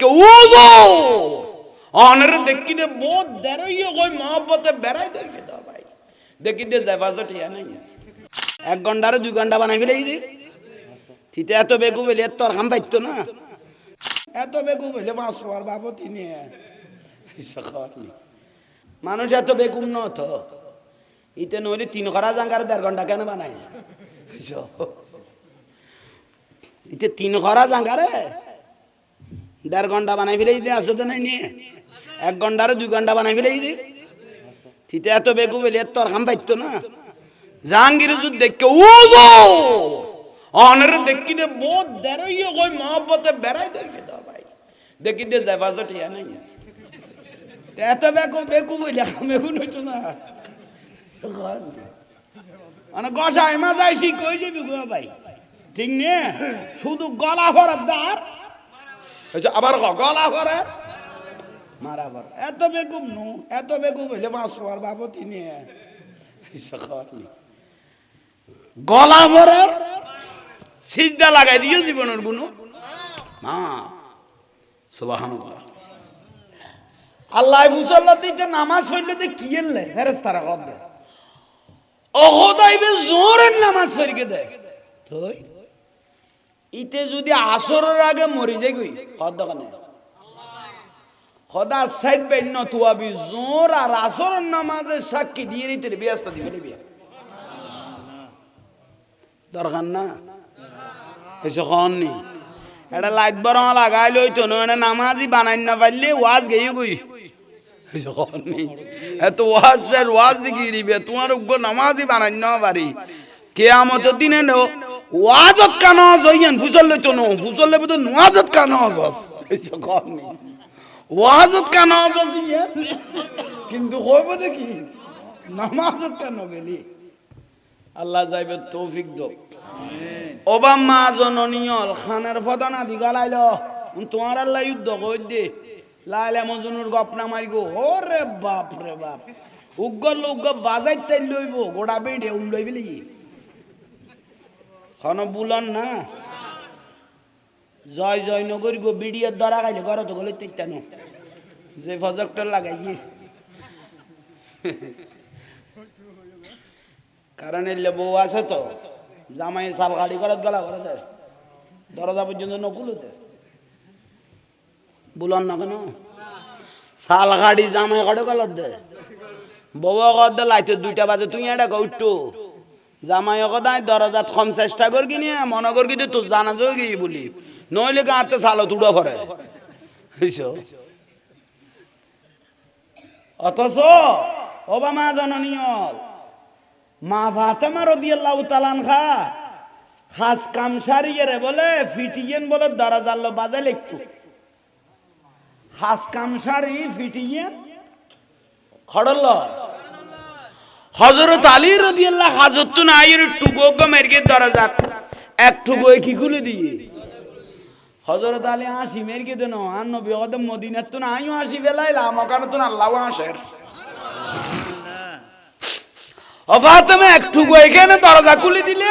দেখে ওজো অনের দেখি দে কই মহব্বতে ভাই। দেখি দে ঠিয়া নাই। এক ঘণ্টার দুই ঘণ্টা বানাই ফেলে দি থিতে এত বেগু বেলে তোর হাম পাইতো না। এত বেগু বেলে মাছ পাওয়ার বাবতি নিয়ে। মানুষ এত বেগুম ন তো ইতে নইলে তিন খরা জাঙ্গার দেড় ঘণ্টা কেন বানাই? ইতে তিন খরা জাঙ্গারে দেড় ঘণ্টা বানাই ফেলে দিতে আসে তো নাই নিয়ে এক ঘন্টারে দুই ঘণ্টা বানাই ফেলে দিতে। থিতে এত বেগু বেলে তোর হাম পাইতো না। জাহাঙ্গীর যুদ্ধ দেখে ওজো অনের দেখি দে, বহুত দেরইয়ে কই মহব্বতে বেড়াই দেখি দাও ভাই। দেখি দে যাবাজো ঠিয়া নাই। এত বেকু বেকু বেকু নইছো না। মানে গসাই মাজাই শিখ কই ভাই? ঠিক নে? শুধু গলা ভরার দাঁড় আচ্ছা আবার গলা ভরে মারা ভর এত বেকুম নু, এত বেকুম হইলে পাওয়ার বাবতি নিয়ে। গলা ভরার সিজদা লাগাই দিও জীবনের গুণ মা, সুবহানাল্লাহ। আল্লাহ মুসল্লা দিতে নামাজ পড়লে যে কি এলে? ফেরেস তারা কদ দেয় অহদাইবে জোরের নামাজ পড়কে দেয় ইতে যদি আসরের আগে মরি যাই গই কদ দোকানে খদা সাইড বেন তুয়াবি জোর আর আসরের নামাজের সাক্ষী দিয়ে দিতে ব্যস্ত দিবে বিয়া। দরকার না? এসে কননি এটা লাইট বরং লাগাই লইতো না এটা নামাজি বানাই না পারলে ওয়াজ গেয়ে গই এসে কননি এত ওয়াজ ওয়াজ দিবে, তোমার উগ্র নামাজি বানাই না পারি। কে আমতের দিনে নো ওয়াজত কানো জইয়ান ফুসল লইতো নো ফুসল লেবে তো নোয়াজত কানো জস। এসে কননি ওয়াজত কানো জস কিন্তু কইব দেখি নামাজত কানো গেলি আল্লাহ যাইবে তৌফিক দোক। ওবামা জননীয়ল খানের ফদন আদি গালাইল তোমার আল্লাহ যুদ্ধ কই দে। লাইলে মজনুর গপ না মারিব। ওরে বাপ রে বাপ। উগ্গল উগ্গ বাজাই তাই লইব গোড়া বেড়ে উল খন বুলন না? জয় জয় নগরী গো, বিডিয়ার দ্বারা খাইলে ঘর তো গলে তেতানো যে ফজকটা লাগাইয়ে। কারণ এলে বউ আছে তো জামাই সাল গাড়ি করাত গলা করে দেয় দরজা পর্যন্ত নকুলতে বুলন না কেন? সাল গাড়ি জামাই করে গলত দে। বউ কর দে, লাইতে দুইটা বাজে, তুই এটা উঠতো জামাই দাই দরজাত কম চেষ্টা কর কি নিয়ে, মনে কর কিন্তু তোর জানা যাও কি বলি। নইলে গাঁতে সালো তুড়ো ফরে অথচ ওবামা জননীয় মা ফাতেমা রাদিয়াল্লাহু তাআলা আনহা হাস কাম সারিয়ে রে বলে, ফিটিয়েন বলে দরজাল্লো বাজে লিখতো হাস কাম সারি, ফিটিয়েন খড়ল হযরত আলী রাদিয়াল্লাহু হাজত না আয়ের টুকো গো মেরকে দরজাত এক টুকো কি খুলে দিয়ে? হযরত আলী আসি মেরকে দেন, আর নবী মদিনাত তো আইও আসি বেলাইলাম ওখানে তো আল্লাহ আসের। অফাতেমে একটুকু এখানে দরজা খুলে দিলে।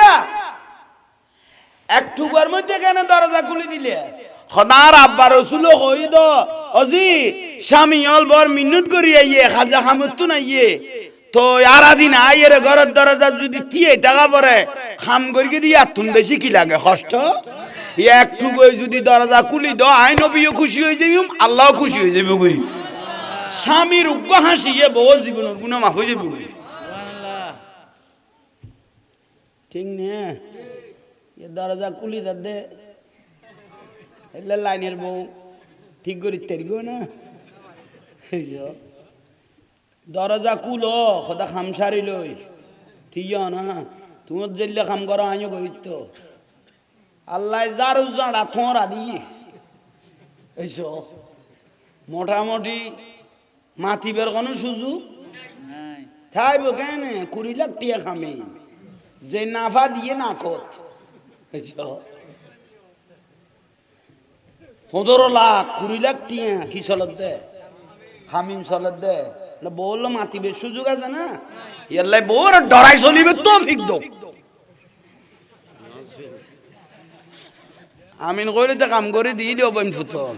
একটুকুর মধ্যে এখানে দরজা খুলে দিলে। খদার আব্বা রসুল হই দ। অজি, স্বামী অলবর মিনুট করি আইয়ে, খাজা হামুত না ইয়ে তো আরা দিন আইয়ের ঘরের দরজা যদি তিয়ে টাকা পরে খাম করি দিয়ে আতুন বেশি কি লাগে? কষ্ট? একটুকু যদি দরজা খুলি দ আই নবীও খুশি হয়ে যাবি আল্লাহ খুশি হয়ে যাবে কই স্বামীর উগ্র হাসিয়ে বহু জীবনের গুণা মাফ হয়ে যাবে ঠিক নে? এ দরজা কুলি দে লাইনের বউ ঠিক করে তেরব না? দরজা কুল সদা খাম সারি লই। ঠিক না তোমার জেলে কাম করো আমিও করি তো? আল্লাহ যার জাড়া থোঁরা দিয়ে। এইস মোটামুটি মাতিবের কোনো সুযোগ? থাইব কেন? কুড়ি লাখ টিয়া খামে। যে নাফা দিয়ে না কত পনেরো লাখ কুড়ি লাখ টিয়া কি চলত দে? হামিম চলত দে? বলল মাতিবে, সুযোগ আছে না? ইয়াল্লাই বউর ডরাই চলিবে তো ফিক দো আমিন করে তো কাম করে দিয়ে দিও বইন ফুতল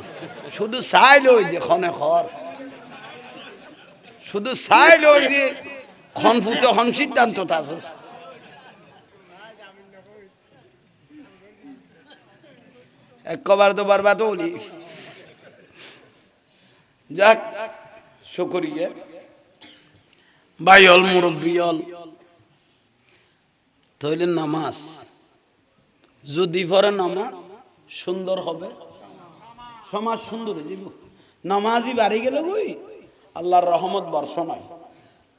শুধু চাই লই যে খনে খর। শুধু চাই লই যে খন ফুতে খন সিদ্ধান্ত তাস একবার তো বারবার হলি যাক শুকরিয়ে। বাইল মুরব্বিয়ল মুরব্বী হল তাহলে নামাজ, যদি পরে নামাজ, সুন্দর হবে। সমাজ সুন্দর হয়ে যাব নামাজই বাড়ি গেলে বই আল্লাহর রহমত বর্ষণ হয়।